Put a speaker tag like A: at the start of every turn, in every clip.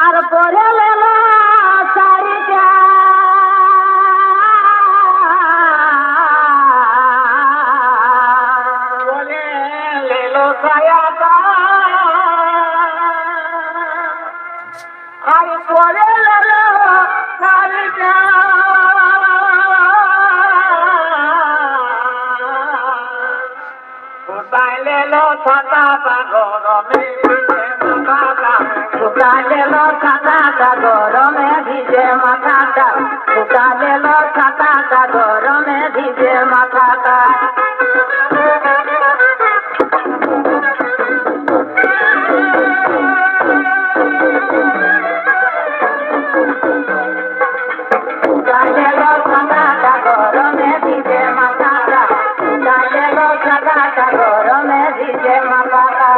A: আর পরে
B: সায়াটা
A: আর পরে লেল শাড়িটা
B: কোথায় লেলো ছাতাটা গরমে ভিজে মাথাটা
A: শুকা লেল ছাতাটা গরমে ভিজে মাথাটা শুকা লেল ছাতাটা গরমে ভিজে মাথাটা শুকা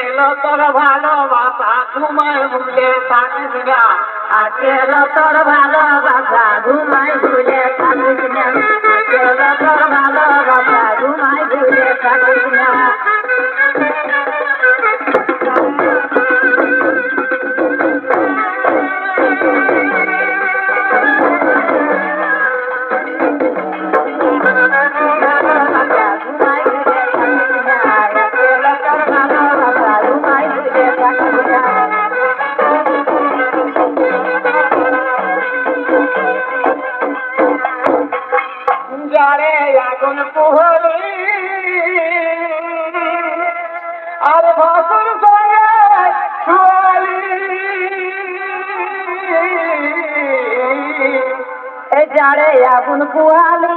B: আছেল তোর ভালোবাসা, ঘুমায় ভুলে থাকিস না।
A: আজের তোর ভালোবাসা ঘুমাই ভুলে থাকিস না। আজের তোর ভালোবাসা ঘুমাই ভুলে থাকিস না।
B: প্রহরে আর ভাসুর সঙ্গে শুয়ালি।
A: এ যারে আগুন কুয়ালি